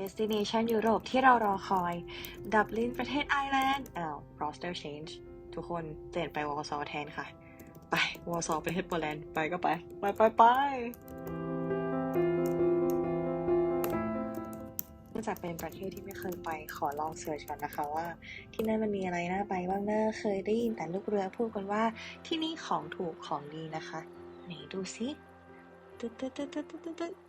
destination ยุโรปที่เรารอคอย ดับลินประเทศไอร์แลนด์อ้าว roster change ทุกคนเปลี่ยนไปวอร์ซอแทนค่ะ ไป วอร์ซอประเทศโปแลนด์ ไปก็ไป ไปไปไปเนื่องจากเป็นประเทศที่ไม่เคยไปขอลองเสิร์ชก่อนนะคะว่า ที่นั่นมันมีอะไรน่าไปบ้างนะเคยได้ยินแต่ลูกเรือพูดกันว่าที่นี่ของถูกของดีนะคะ ไหนดูสิตึ๊ดตึ๊ดตึ๊ดตึ๊ดตึ๊ดตึ๊ด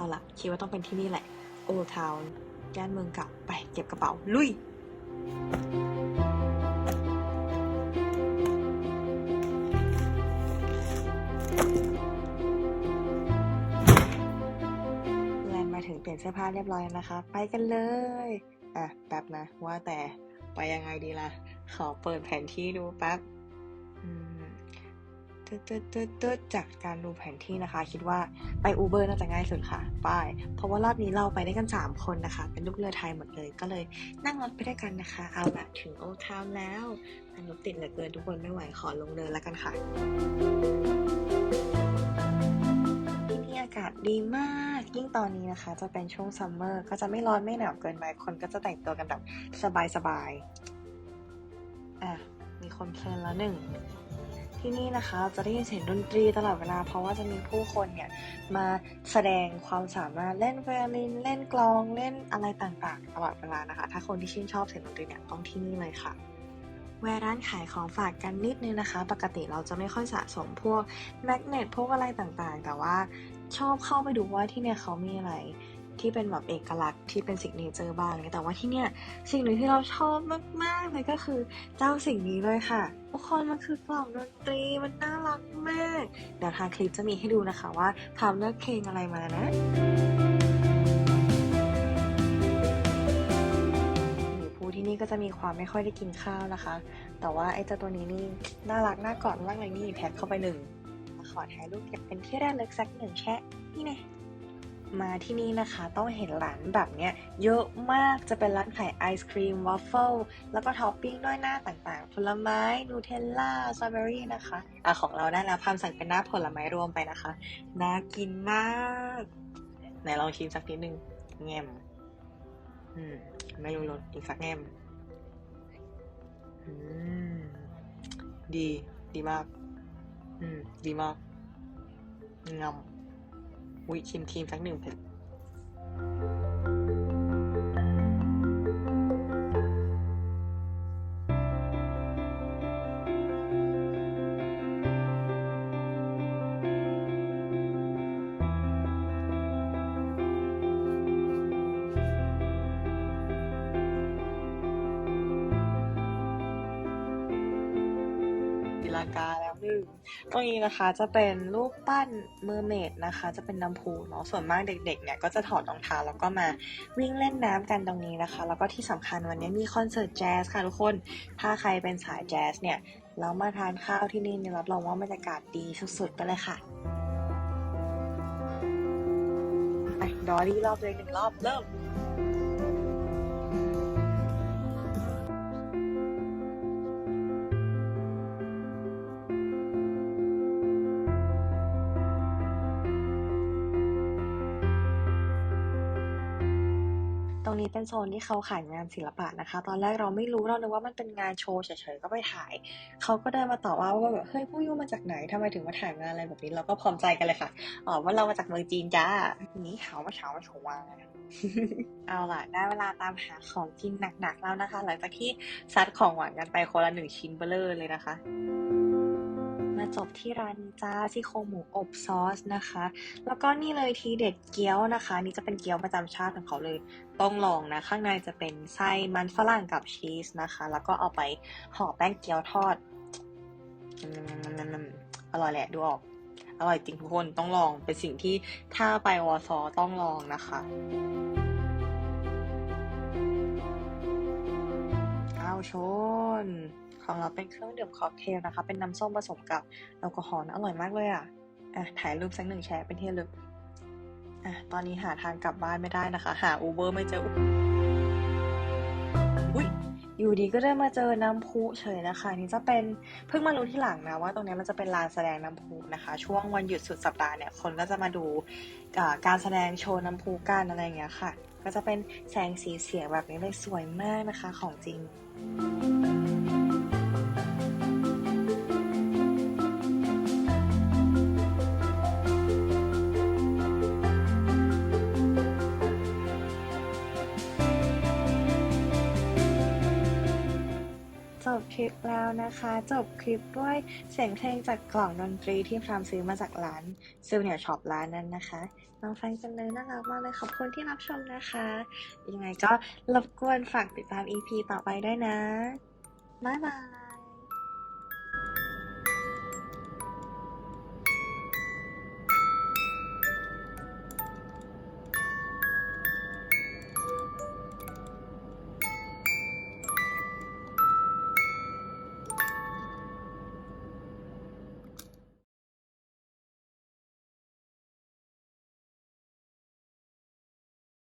เอาละคิดว่าต้องเป็นที่นี่แหละ โอทาวน์ย่านเมืองเก่าไปเก็บกระเป๋า ลุย แลนมาถึงเปลี่ยนเสื้อผ้าเรียบร้อยแล้วนะคะ ไปกันเลย อะแป๊บนะ ว่าแต่ไปยังไงดีล่ะ ขอเปิดแผนที่ดูแป๊บ อืม ตึ๊ดตึ๊ดตึ๊ดตึ๊ดจากการดูแผนที่นะคะ คิดว่าไปอูเบอร์น่าจะง่ายสุดค่ะไปเพราะว่ารอบนี้เราไปได้กัน 3 คนนะคะ เป็นลูกเรือไทยหมดเลย ก็เลยนั่งรถไปด้วยกันนะคะ เอาละถึงโอทาวน์แล้วอันรถติดเหลือเกินทุกคนไม่ไหวขอลงเรือแล้วกันค่ะที่นี่อากาศดีมาก ยิ่งตอนนี้นะคะ จะเป็นช่วงซัมเมอร์ ก็จะไม่ร้อนไม่หนาวเกินไป คนก็จะแต่งตัวกันแบบสบายๆ อะ มีคนเพลินแล้วหนึ่ง ที่นี่นะคะจะได้ยินเสียงดนตรีตลอดเวลา เพราะว่าจะมีผู้คนเนี่ยมาแสดงความสามารถเล่นไวโอลิน เล่นกลองเล่นอะไรต่างๆ ตลอดเวลานะคะ ถ้าคนที่ชื่นชอบเสียงดนตรีเนี่ยต้องที่นี่เลยค่ะแวะร้านขายของฝากกันนิดนึงนะคะ ปกติเราจะไม่ค่อยสะสมพวกแมกเนตพวกอะไรต่างๆ แต่ว่าชอบเข้าไปดูว่าที่เนี่ยเขามีอะไร ที่เป็นแบบเอกลักษณ์ที่เป็นสิกเนเจอร์บ้างเนี่ยแต่ว่าที่เนี่ยสิ่งหนึ่งที่เราชอบมากๆเลยก็คือเจ้าสิ่งนี้เลยค่ะทุกคนมันคือกล่องดนตรีมันน่ารักมากเดี๋ยวทางคลิปจะมีให้ดูนะคะว่าทำเลือกเพลงอะไรมานะที่นี่ก็จะมีความไม่ค่อยได้กินข้าวนะคะ แต่ว่าไอ้เจ้าตัวนี้นี่น่ารักน่ากอดมากเลยนี่แท็กเข้าไปหนึ่งขอถ่ายรูปเก็บเป็นที่ระลึกสักหนึ่งแชะนี่ไง มาที่นี่นะคะ ต้องเห็นร้านแบบเนี้ยเยอะมากจะเป็นร้านขายไอศครีมวอฟเฟิลแล้วก็ท็อปปิ้งด้วยหน้าต่างๆ ผลไม้นูเทลล่าสตรอเบอรี่นะคะอะของเราได้แล้วพามสั่งเป็นหน้าผลไม้รวมไปนะคะน่ากินมากไหนลองชิมสักนิดนึงแงมอืมไม่รู้รสอีกสักแงมอืมดี ดีมาก อืม ดีมากงำ อุ้ยชิมทีมสักหนึ่งเผ็ดตีลากาแล้วหนึ่ง ตรงนี้นะคะจะเป็นรูปปั้นเมอร์เมดนะคะ จะเป็นน้ำพุเนาะส่วนมากเด็กๆเนี่ยก็จะถอดรองเท้าแล้วก็มาวิ่งเล่นน้ำกันตรงนี้นะคะ แล้วก็ที่สำคัญวันนี้มีคอนเสิร์ตแจ๊สค่ะทุกคน ถ้าใครเป็นสายแจ๊สเนี่ยแล้วมาทานข้าวที่นี่เนี่ยรับรองว่าบรรยากาศดีสุดๆไปเลยค่ะไปดอรี่รอบเลยหนึ่งรอบเริ่ม รงนี้เป็นโซนที่เขาขายงานศิลปะนะคะ ตอนแรกเราไม่รู้เรานึกว่ามันเป็นงานโชว์เฉยๆก็ไปถ่าย เขาก็เดินมาต่อว่าว่าแบบเฮ้ยพวกยูมาจากไหนทำไมถึงมาถ่ายงานอะไรแบบนี้เราก็พร้อมใจกันเลยค่ะอ๋อว่าเรามาจากเมืองจีนจ้านี่เขาว่าเช้าว่าโชวาเอาล่ะ ได้เวลาตามหาของกินหนักๆแล้วนะคะ หลังจากที่ซัดของหวานกันไปคนละหนึ่งชิ้นเบลเลอร์เลยนะคะ มาจบที่ร้านนี้จ้าซี่โครงหมูอบซอสนะคะ แล้วก็นี่เลยทีเด็ดเกี๊ยวนะคะ นี่จะเป็นเกี๊ยวประจำชาติของเขาเลย ต้องลองนะ ข้างในจะเป็นไส้มันฝรั่งกับชีสนะคะ แล้วก็เอาไปห่อแป้งเกี๊ยวทอดอร่อยแหละดูออก อร่อยจริงทุกคนต้องลองเป็นสิ่งที่ถ้าไปวอซอต้องลองนะคะเอาชน ของเราเป็นเครื่องดื่มค็อกเทลนะคะ เป็นน้ำส้มผสมกับแอลกอฮอล์นะอร่อยมากเลยอะอะถ่ายรูปสักหนึ่งแชร์เป็นที่ระลึกอะตอนนี้หาทางกลับบ้านไม่ได้นะคะ หาอูเบอร์ไม่เจออุ้ยอยู่ดีก็ได้มาเจอน้ำพุเฉยนะคะ นี่จะเป็นเพิ่งมารู้ที่หลังนะว่าตรงนี้มันจะเป็นลานแสดงน้ำพุนะคะ ช่วงวันหยุดสุดสัปดาห์เนี่ยคนก็จะมาดูการแสดงโชว์น้ำพุกันอะไรอย่างเงี้ยค่ะ ก็จะเป็นแสงสีเสียงแบบนี้เลยสวยมากนะคะของจริง ลิปแล้วนะคะ จบคลิปด้วยเสียงเพลงจากกล่องดนตรีที่พรามซื้อมาจากร้านซิลเนียช็อปร้านนั้นนะคะลองฟังกันเลยน่ารักมากเลยขอบคุณที่รับชมนะคะ ยังไงก็รบกวนฝากติดตาม EP ต่อไปด้วยนะ บ๊ายบาย